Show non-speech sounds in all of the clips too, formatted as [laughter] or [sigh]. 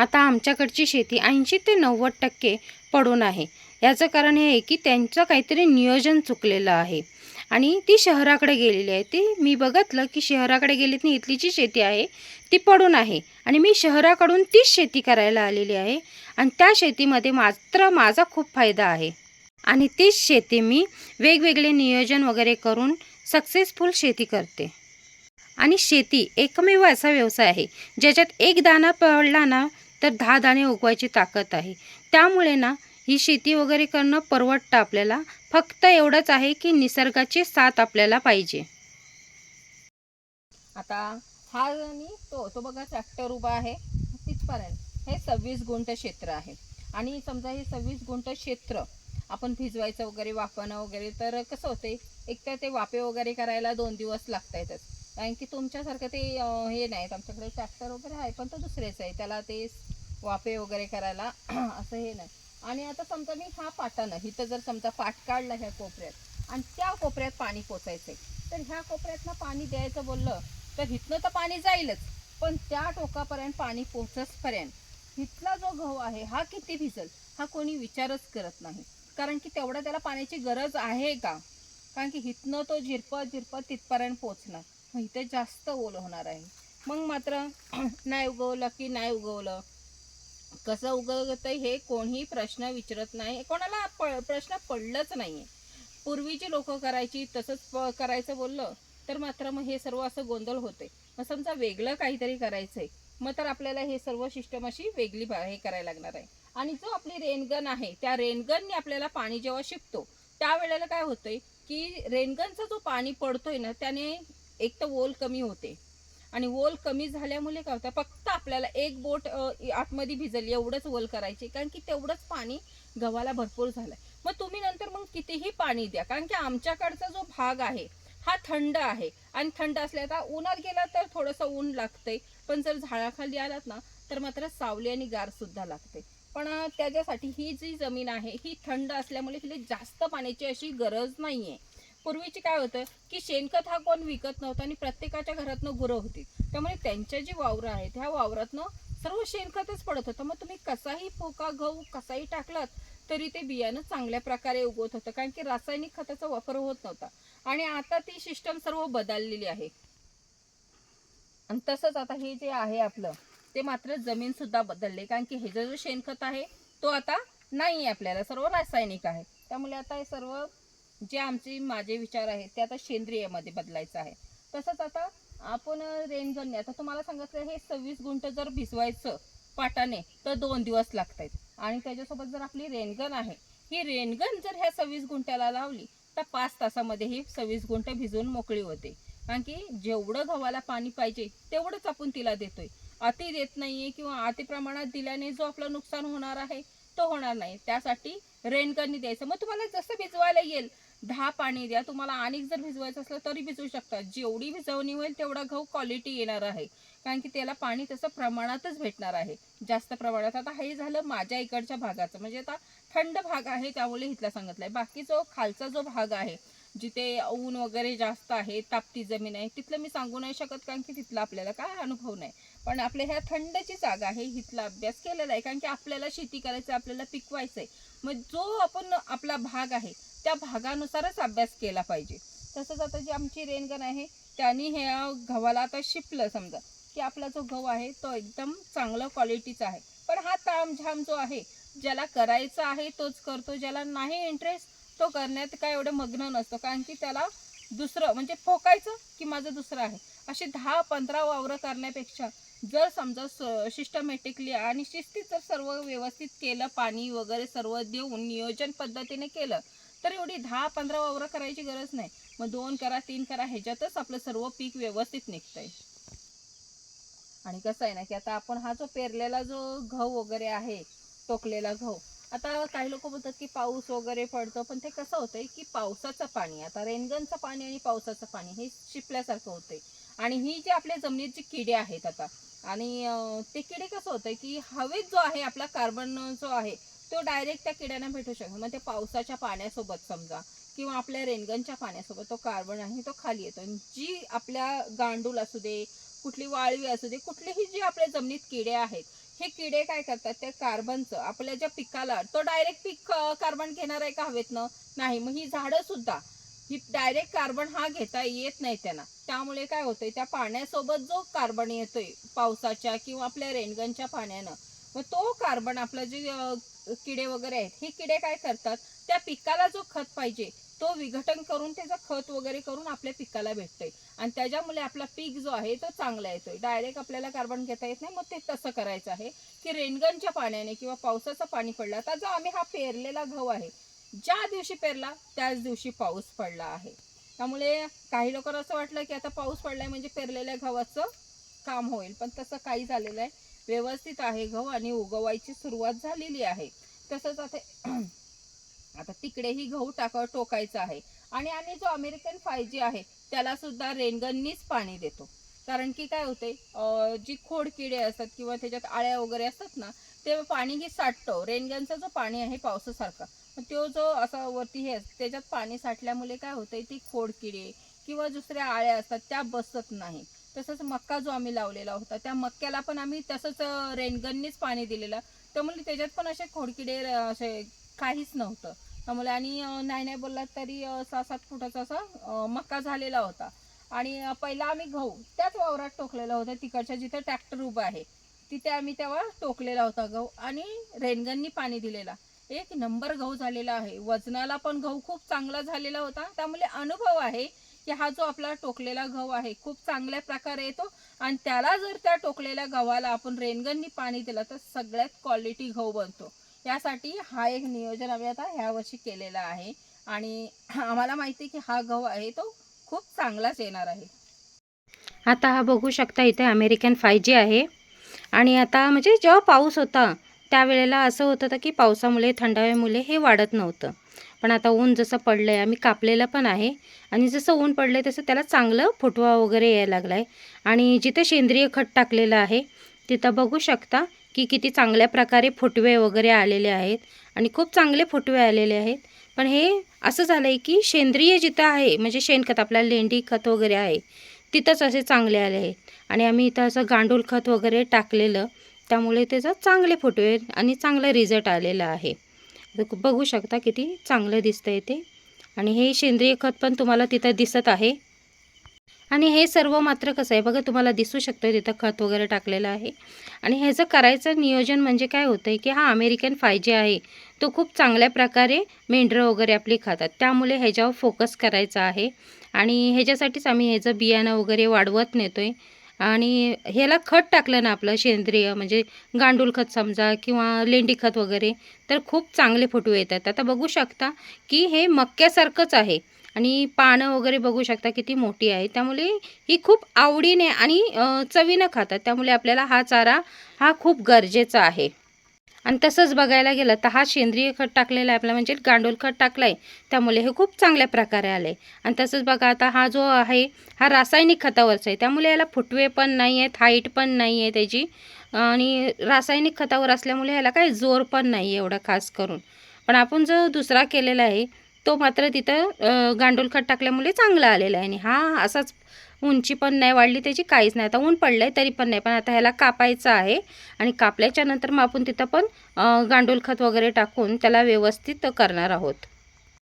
आता आमच्याकडची शेती ऐंशी ते नव्वद टक्के पडून आहे. याचं कारण हे आहे की त्यांचं काहीतरी नियोजन चुकलेलं आहे. आणि ती शहराकडे गेलेली आहे. ती मी बघितलं की शहराकडे गेलीत नाही इथली जी शेती आहे. ती पडून आहे. आणि मी शहराकडून तीच शेती करायला आलेली आहे. आणि त्या शेतीमध्ये मात्र माझा खूप फायदा आहे. आणि तीच शेती मी वेगवेगळे नियोजन वगैरे करून सक्सेसफुल शेती करते. आणि शेती एकमेव असा व्यवसाय आहे. ज्याच्यात एक दाना पडला ना तर दहा दाणे उगवायची ताकद आहे. त्यामुळे ना ही शेती वगैरे करणं परवडतं आपल्याला. फक्त एवढंच आहे की निसर्गाची साथ आपल्याला पाहिजे. आता हा आणि तो तो बघा ट्रॅक्टर उभा आहे. तिथपर्यंत. हे सव्वीस गुंठ क्षेत्र आहे. आणि समजा हे सव्वीस गुंठ क्षेत्र आपण भिजवायचं वगैरे वापरणं वगैरे तर कसं होते एक तर ते वाफे वगैरे करायला दोन दिवस लागतायतच. कारण की तुमच्यासारखं ते हे नाहीत. आमच्याकडे ट्रॅक्टर वगैरे आहे पण तो दुसरेच आहे. त्याला ते वाफे वगैरे करायला [clears throat] असं हे नाही. आणि आता समजा मी हा पाटानं इथं जर समजा पाट काढला ह्या कोपऱ्यात आणि त्या कोपऱ्यात पाणी पोचायचंय तर ह्या कोपऱ्यातनं पाणी द्यायचं बोललं तर इथनं तर पाणी जाईलच. पण त्या टोकापर्यंत पाणी पोचसपर्यंत इथला जो गहू आहे हा किती भिजल हा कोणी विचारच करत नाही. कारण की तेवढं त्याला पाण्याची गरज आहे का? कारण की इथनं तो झिरपत झिरपत तिथपर्यंत पोचणार. मग इथे जास्त ओल होणार आहे. मग मात्र [clears throat] नाही उगवलं की नाही उगवलं कसं उगवतं हे कोणीही प्रश्न विचारत नाही. कोणाला प- प्रश्न पडलंच नाहीये. पूर्वीची लोक करायची तसंच प- करायचं बोललं तर मात्र मग हे सर्व असं गोंधळ होते मग समजा वेगळं काहीतरी करायचं आहे मग तर आपल्याला हे सर्व सिस्टम अशी वेगळी बा- हे करायला लागणार आहे. आणि जो आपली रेनगन आहे त्या रेनगनने आपल्याला पाणी जेव्हा शिकतो त्यावेळेला काय होतंय की रेनगनचा जो पाणी पडतोय ना त्याने एक तर ओल कमी होते. आणि ओल कमी झाल्यामुळे काय होतं फक्त आपल्याला एक बोट आतमध्ये भिजल एवढंच ओल करायचे कारण की तेवढंच पाणी गव्हाला भरपूर झालंय. मग तुम्ही नंतर मग कितीही पाणी द्या कारण की आमच्याकडचा जो भाग आहे हा थंड आहे. आणि थंड असल्या उन्हात गेला तर थोडंसं ऊन लागतंय पण जर झाडाखाली आलात ना तर मात्र सावली आणि गार सुद्धा लागते पण त्याच्यासाठी ही जी जमीन आहे ही थंड असल्यामुळे तिथे जास्त पाण्याची अशी गरज नाही आहे पूर्वीची काय होतं की शेणखत हा कोण विकत नव्हता आणि प्रत्येकाच्या घरातनं गुरं होती. त्यामुळे त्यांच्या जी वावरं आहेत ह्या वावरातनं सर्व शेणखतच पडत होतं. मग तुम्ही कसाही पोका गहू कसाही टाकलात तरी ते बियाणं चांगल्या प्रकारे उगवत होतं कारण की रासायनिक खताचा वापर होत नव्हता. आणि आता ती सिस्टम सर्व बदललेली आहे. आणि तसंच आता हे जे आहे आपलं ते मात्र जमीन सुद्धा बदलले कारण की हे जो शेणखत आहे तो आता नाही आहे आपल्याला सर्व रासायनिक आहे. त्यामुळे आता हे सर्व जे आमचे माझे विचार आहेत ते आता सेंद्रियमध्ये बदलायचं आहे. तसंच आता आपण रेनगनने आता तुम्हाला सांगितलं हे सव्वीस गुंठ जर भिजवायचं पाटाने तर दोन दिवस लागत आहेत आणि त्याच्यासोबत जर आपली रेनगन आहे ही रेनगन जर ह्या सव्वीस गुंठ्याला लावली तर पाच तासामध्ये ही सव्वीस गुंठ भिजवून मोकळी होते. कारण की जेवढं गव्हाला पाणी पाहिजे तेवढंच आपण तिला देतोय. अति देत नाहीये किंवा अति प्रमाणात दिल्याने जो आपलं नुकसान होणार आहे तो होणार नाही. त्यासाठी रेनगननी द्यायचं. मग तुम्हाला जसं भिजवायला येईल दहा पाणी द्या. तुम्हाला आणिक जर भिजवायचं असलं तरी भिजवू शकता जेवढी भिजवणी होईल तेवढा गहू क्वालिटी येणार आहे. कारण की त्याला पाणी तसं प्रमाणातच भेटणार आहे. जास्त प्रमाणात. आता हे झालं माझ्या इकडच्या भागाचं. म्हणजे आता थंड भाग आहे त्यामुळे इथला सांगितलंय. बाकी जो खालचा जो भाग आहे जिथे ऊन वगैरे जास्त आहे तापती जमीन आहे तिथलं मी सांगू नाही शकत कारण की तिथला आपल्याला काय अनुभव नाही. पण आपल्या ह्या थंडची जागा आहे इथला अभ्यास केलेला आहे. कारण की आपल्याला शेती करायचं आपल्याला पिकवायचं आहे मग जो आपण आपला भाग आहे त्या भागानुसारच अभ्यास केला पाहिजे. तसंच आता जी आमची रेनगन आहे त्यांनी ह्या गव्हाला आता शिपलं समजा की आपला जो गहू आहे तो एकदम चांगला क्वालिटीचा आहे. पण हा तामझाम जो आहे ज्याला करायचा आहे तोच करतो ज्याला नाही इंटरेस्ट तो करण्यात काय एवढं मग्न नसतो. कारण की त्याला दुसरं म्हणजे फोकायचं की माझं दुसरं आहे. असे दहा पंधरा वावरं करण्यापेक्षा जर समजा सिस्टमॅटिकली आणि शिस्तीत जर सर्व व्यवस्थित केलं पाणी वगैरे सर्व देऊन नियोजन पद्धतीने केलं तर एवढी दहा पंधरा वावरं करायची गरज नाही. मग दोन करा तीन करा ह्याच्यातच आपलं सर्व पीक व्यवस्थित निघतंय. आणि कसं आहे ना की आता आपण हा जो पेरलेला जो गहू वगैरे आहे टोकलेला गहू आता काही लोक बोलतात की पाऊस वगैरे पडतो पण ते कसं होतंय की पावसाचं पाणी आता रेनगनचं पाणी आणि पावसाचं पाणी हे शिपल्यासारखं होतंय. आणि ही जी आपल्या जमिनीत जी किडे आहेत आता आणि ते किडे कसं होतं की हवेत जो आहे आपला कार्बन जो आहे तो डायरेक्ट त्या किड्यांना भेटू शकतो. मग ते पावसाच्या पाण्यासोबत समजा किंवा आपल्या रेनगनच्या पाण्यासोबत तो कार्बन आहे तो खाली येतो. जी आपल्या गांडूल असू दे कुठली वाळवी असू दे कुठलीही जी आपल्या जमिनीत किडे आहेत हे किडे काय करतात त्या कार्बनचं आपल्या ज्या पिकाला तो डायरेक्ट पीक कार्बन घेणार आहे का हवेतनं? नाही. मग ही झाडं सुद्धा ही डायरेक्ट कार्बन हा घेता येत नाही त्यांना. त्यामुळे काय होतंय त्या पाण्यासोबत जो कार्बन येतोय पावसाच्या किंवा आपल्या रेनगनच्या पाण्यानं मग तो कार्बन आपलं जे किडे वगैरे आहेत हे किडे काय करतात? त्या पिकाला जो खत पाहिजे तो विघटन करून त्याचं खत वगैरे करून आपल्या पिकाला भेटतोय. आणि त्याच्यामुळे आपला पीक जो आहे तो चांगला येतोय. डायरेक्ट आपल्याला कार्बन घेता येत नाही मग ते तसं करायचं आहे. की रेनगनच्या पाण्याने किंवा पावसाचं पाणी पडलं आता जो आम्ही हा पेरलेला गहू आहे ज्या दिवशी पेरला त्याच दिवशी पाऊस पडला आहे. त्यामुळे काही लोकांना असं वाटलं की आता पाऊस पडलाय म्हणजे पेरलेल्या गव्हाचं काम होईल. पण तसं काही झालेलं आहे व्यवस्थित आहे गहू आणि उगवायची सुरुवात झालेली आहे. तसंच आता [clears throat] आता तिकडेही गहू टाक टोकायचा आहे. आणि आम्ही जो अमेरिकन फायजी आहे त्याला सुद्धा रेनगननीच पाणी देतो. कारण की काय होते जी खोड किडे असतात किंवा त्याच्यात आळ्या वगैरे असतात ना ते पाणीही साठतो. रेनगनचं जो पाणी आहे पावसासारखा तो जो असा वरती हे असतं, त्याच्यात पाणी साठल्यामुळे काय होतंय ती खोड किडे किंवा दुसऱ्या आळ्या असतात त्या बसत नाही तसंच मक्का जो आम्ही लावलेला होता त्या मक्याला पण आम्ही तसंच रेनगननेच रेनगननीच पाणी दिलेलं. त्यामुळे त्याच्यात पण असे खोडकिडे असे काहीच नव्हतं. त्यामुळे आणि नाही नाही बोललात तरी सहा सात फुटाचा असा मक्का झालेला होता. आणि पहिला आम्ही गहू त्याच वावरात टोकलेला होता तिकडच्या जिथं ट्रॅक्टर उभा आहे. तिथे आम्ही तेव्हा टोकलेला होता गहू आणि रेनगननी पाणी दिलेला. एक नंबर गहू झालेला आहे. वजनाला पण गहू खूप चांगला झालेला होता. त्यामुळे अनुभव आहे की हा जो आपला टोकलेला गहू आहे खूप चांगल्या प्रकारे येतो. आणि त्याला जर त्या टोकलेल्या गव्हाला आपण रेनगननी पाणी दिलं तर सगळ्यात क्वालिटी गहू बनतो. यासाठी हा एक नियोजन आम्ही आता ह्या वर्षी केलेला आहे. आणि आम्हाला माहिती आहे की हा गहू आहे तो खूप चांगलाच येणार आहे. आता हा बघू शकता इथे अमेरिकन फाय जी आहे. आणि आता म्हणजे जेव्हा पाऊस होता त्यावेळेला असं होत होतं की पावसामुळे थंडाव्यामुळे हे वाढत नव्हतं. पण आता ऊन जसं पडलं आहे आम्ही कापलेलं पण आहे. आणि जसं ऊन पडलं आहे तसं त्याला चांगलं फुटवा वगैरे यायला लागला आहे आणि जिथे सेंद्रिय खत टाकलेलं आहे तिथं बघू शकता की किती चांगल्या प्रकारे फुटवे वगैरे आलेले आहेत. आणि खूप चांगले फुटवे आलेले आहेत. पण हे असं झालं आहे की सेंद्रिय जिथं आहे म्हणजे शेणखत आपल्याला लेंडी खत वगैरे आहे तिथंच असे चांगले आले आहेत. आणि आम्ही इथं असं गांडूळ खत वगैरे टाकलेलं त्यामुळे त्याचा चांगले फोटो फुटवे आणि चांगला रिझल्ट आलेला आहे. बघू शकता किती चांगलं दिसतं आहे ते. आणि हे सेंद्रिय खत पण तुम्हाला तिथं दिसत आहे. आणि हे सर्व मात्र कसं आहे? बघा तुम्हाला दिसू शकतं तिथं खत वगैरे टाकलेलं आहे. आणि ह्याचं करायचं नियोजन म्हणजे काय होतं आहे की हा अमेरिकन फाय जे आहे तो खूप चांगल्या प्रकारे मेंढरं वगैरे आपली खातात. त्यामुळे ह्याच्यावर फोकस करायचा आहे. आणि ह्याच्यासाठीच आम्ही ह्याचं बियाणं वगैरे वाढवत नेतो आहे आणि ह्याला खत टाकलं ना आपलं सेंद्रिय म्हणजे गांडूळ खत समजा किंवा लेंडी खत वगैरे तर खूप चांगले फोटो येतात. आता बघू शकता की हे मक्यासारखंच आहे. आणि पानं वगैरे बघू शकता किती मोठी आहे. त्यामुळे ही खूप आवडीने आणि चवीनं खातात. त्यामुळे आपल्याला हा चारा हा खूप गरजेचा आहे. आणि तसंच बघायला गेलं तर हा सेंद्रिय खत टाकलेला आहे आपला म्हणजे गांडूळ खत टाकला आहे त्यामुळे हे खूप चांगल्या प्रकारे आलं आहे आणि तसंच बघा आता हा जो आहे हा रासायनिक खतावरचा आहे. त्यामुळे याला फुटवे पण नाही आहेत हाईट पण नाही आहे त्याची. आणि रासायनिक खतावर असल्यामुळे ह्याला काही जोर पण नाही आहे एवढा खास करून. पण आपण जो दुसरा केलेला आहे तो मात्र तिथं गांडूळ खत टाकल्यामुळे चांगला आलेला आहे. आणि हा असाच उंची पण नाही वाढली त्याची काहीच नाही. आता ऊन पडलं आहे तरी पण नाही. पण आता ह्याला कापायचं आहे. आणि कापल्याच्या नंतर मग आपण तिथं पण गांडूळ खत वगैरे टाकून त्याला व्यवस्थित करणार आहोत.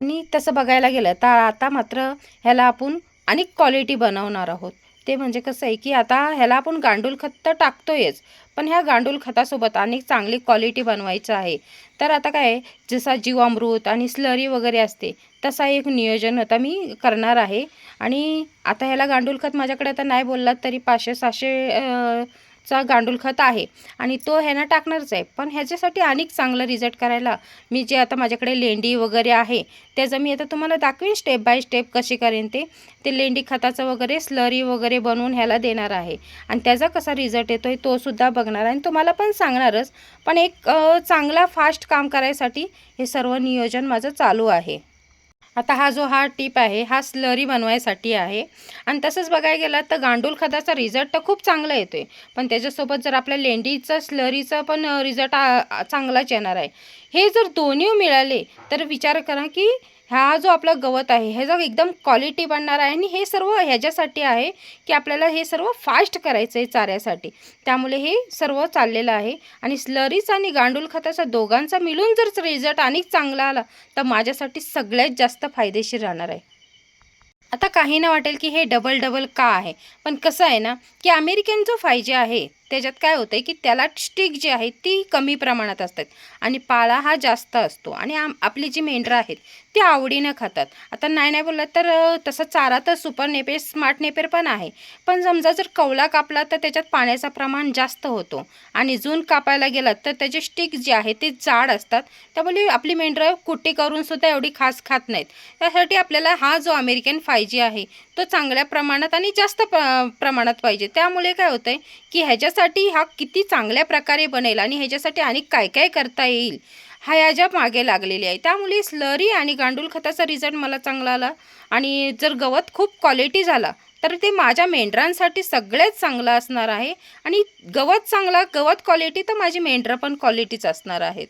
आणि तसं बघायला गेलं तर आता मात्र ह्याला आपण अनेक क्वालिटी बनवणार आहोत. ते म्हणजे कसं आहे की आता ह्याला आपण गांडूळ खत तर टाकतोयच पण ह्या गांडूळ खतासोबत अनेक चांगली क्वालिटी बनवायचं आहे. तर आता काय जसा जीवामृत आणि स्लरी वगैरे असते तसा एक नियोजन आता मी करणार आहे. आणि आता ह्याला गांडूळ खत माझ्याकडे आता नाही बोललात तरी पाचशे सहाशे चा गांडूळ खत आहे आणि तो ह्यानं टाकणारच आहे. पण ह्याच्यासाठी अनेक चांगलं रिझल्ट करायला मी जे आता माझ्याकडे लेंडी वगैरे आहे त्याचं मी आता तुम्हाला दाखवीन स्टेप बाय स्टेप कशी करेन ते. ते लेंडी खताचं वगैरे स्लरी वगैरे बनवून ह्याला देणार आहे. आणि त्याचा कसा रिझल्ट येतो आहे तोसुद्धा बघणार आणि तुम्हाला पण सांगणारच पण एक चांगला फास्ट काम करायसाठी हे सर्व नियोजन माझं चालू आहे. आता हा जो हा टीप आहे हा स्लरी बनवायसाठी आहे. आणि तसंच बघायला गेलात तर गांडूळ खताचा रिझल्ट तर खूप चांगला येतो आहे पण त्याच्यासोबत जर आपल्या लेंडीचा स्लरीचा पण रिझल्ट चांगलाच येणार आहे. हे जर दोन्ही मिळाले तर विचार करा की हा जो आपला गवत आहे ह्याचा एकदम क्वालिटी बनणार आहे आणि हे सर्व ह्याच्यासाठी आहे की आपल्याला हे सर्व फास्ट करायचं आहे चाऱ्यासाठी. त्यामुळे हे सर्व चाललेलं आहे. आणि स्लरीचा आणि गांडूळ खताचा दोघांचा मिळून जर रिझल्ट आणि चांगला आला तर माझ्यासाठी सगळ्यात जास्त फायदेशीर राहणार आहे. आता काहींना वाटेल की हे डबल डबल का आहे? पण कसं आहे ना की अमेरिकन जो फायजे आहे त्याच्यात काय होतं आहे की त्याला स्टिक जी आहे ती कमी प्रमाणात असतात. आणि पाला हा जास्त असतो. आणि आम आपली जी मेंढरं आहेत ती आवडीनं खातात. आता नाही नाही बोललं तर तसं चारा तर सुपर नेपेर स्मार्ट नेपेर पण आहे. पण समजा जर कवला कापला तर त्याच्यात पाण्याचं प्रमाण जास्त होतो. आणि जून कापायला गेलात तर त्याचे स्टिक जे आहे ते जाड असतात. त्यामुळे आपली मेंढरं कुट्टी करून सुद्धा एवढी खास खात नाहीत. त्यासाठी आपल्याला हा जो अमेरिकन फाय जी आहे तो चांगल्या प्रमाणात आणि जास्त प्र प्रमाणात पाहिजे. त्यामुळे काय होतं आहे की ह्याच्या ह्याच्यासाठी हा किती चांगल्या प्रकारे बनेल आणि ह्याच्यासाठी आणि काय काय करता येईल हा याच्या मागे लागलेली आहे त्यामुळे स्लरी आणि गांडूळ खताचा रिझल्ट मला चांगला आला आणि जर गवत खूप क्वालिटी झाला तर ते माझ्या मेंढरांसाठी सगळ्यात चांगलं असणार आहे. आणि गवत चांगला गवत क्वालिटी तर माझी मेंढरं पण क्वालिटीच असणार आहेत.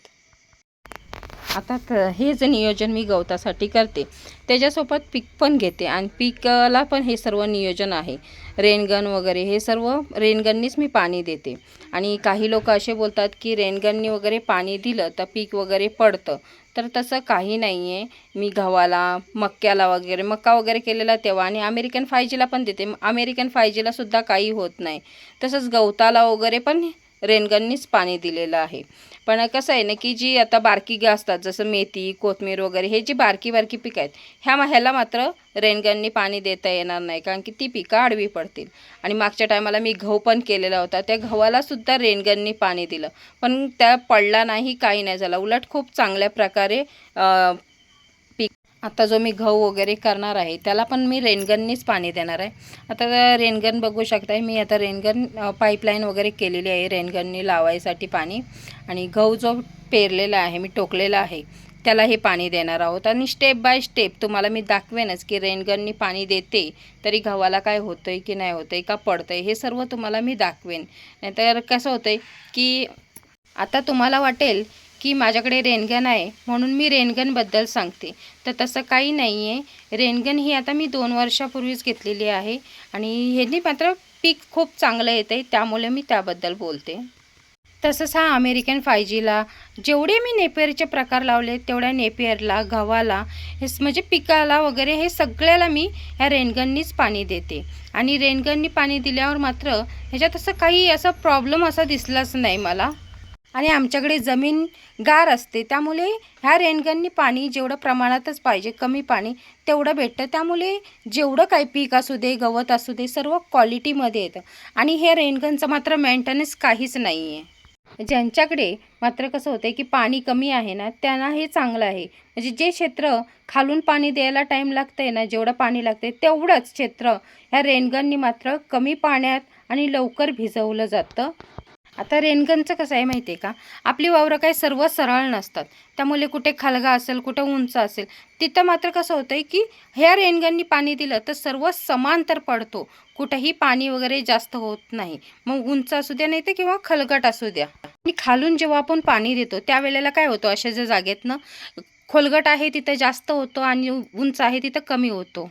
आता हेच हे जे नियोजन मी गवतासाठी करते त्याच्यासोबत पीक पण घेते आणि पिकाला पण हे सर्व नियोजन आहे. रेनगन वगैरे हे सर्व रेनगननीच मी पाणी देते. आणि काही लोक असे बोलतात की रेनगननी वगैरे पाणी दिलं तर पीक वगैरे पडतं. तर तसं काही नाही आहे मी गव्हाला मक्याला वगैरे मक्का वगैरे केलेला तेव्हा आणि अमेरिकन फायजीला पण देते. अमेरिकन फायजीलासुद्धा काही होत नाही. तसंच गवताला वगैरे पण रेनगननीच पाणी दिलेलं आहे. पण कसं आहे ना की जी आता बारकी असतात जसं मेथी कोथमीर वगैरे हे जी बारकी बारकी पिकं आहेत ह्या ह्याला मात्र रेनगननी पाणी देता येणार नाही कारण की ती पिकं आडवी पडतील. आणि मागच्या टायमाला मी गहू पण केलेला होता त्या गव्हालासुद्धा रेनगननी पाणी दिलं. पण त्या पडला नाही काही नाही झालं. उलट खूप चांगल्या प्रकारे आता जो मी गहू वगैरे करणार आहे त्याला पण मी रेनगननीच पाणी देणार आहे. आता रेनगन बघू शकताय मी आता रेनगन पाईपलाईन वगैरे केलेली आहे रेनगननी लावायसाठी पाणी. आणि गहू जो पेरलेला आहे मी टोकलेला आहे त्याला हे पाणी देणार आहोत. आणि स्टेप बाय स्टेप तुम्हाला मी दाखवेनच की रेनगननी पाणी देते तरी गव्हाला काय होतं आहे की नाही होतं आहे का पडतं आहे हे सर्व तुम्हाला मी दाखवेन. नाहीतर कसं होतं आहे की आता तुम्हाला वाटेल की माझ्याकडे रेनगन आहे म्हणून मी रेनगनबद्दल सांगते. तर तसं काही नाही आहे रेनगन ही आता मी दोन वर्षापूर्वीच घेतलेली आहे आणि ह्यांनी मात्र पीक खूप चांगलं येतं आहे त्यामुळे मी त्याबद्दल बोलते. तसंच हा अमेरिकन फायजीला जेवढे मी नेपियरचे प्रकार लावले तेवढ्या नेपियरला गव्हाला हे म्हणजे पिकाला वगैरे हे सगळ्याला मी ह्या रेनगननीच पाणी देते. आणि रेनगननी पाणी दिल्यावर मात्र ह्याच्यात असं काही असा प्रॉब्लेम असा दिसलाच नाही मला. आणि आमच्याकडे जमीन गार असते त्यामुळे ह्या रेनगननी पाणी जेवढं प्रमाणातच पाहिजे कमी पाणी तेवढं भेटतं. त्यामुळे जेवढं काही पीक असू दे गवत असू दे सर्व क्वालिटीमध्ये येतं. आणि हे रेनगनचं मात्र मेंटेनन्स काहीच नाही आहे ज्यांच्याकडे मात्र कसं होतं की पाणी कमी आहे ना त्यांना हे चांगलं आहे. म्हणजे जे क्षेत्र खालून पाणी द्यायला टाईम लागतं आहे ना जेवढं पाणी लागते तेवढंच क्षेत्र ह्या रेनगननी मात्र कमी पाण्यात आणि लवकर भिजवलं जातं. आता रेनगनचं कसं आहे माहिती आहे का? आपली वावरं काही सर्व सरळ नसतात. त्यामुळे कुठे खालगा असेल कुठं उंच असेल तिथं मात्र कसं होतं आहे की ह्या रेनगननी पाणी दिलं तर सर्व समांतर पडतो. कुठंही पाणी वगैरे जास्त होत नाही. मग उंच असू द्या नाही तर किंवा खलगट असू द्या. आणि खालून जेव्हा आपण पाणी देतो त्यावेळेला काय होतं? अशा ज्या जागेतनं खोलगट आहे तिथं जास्त होतो आणि उंच आहे तिथं कमी होतो.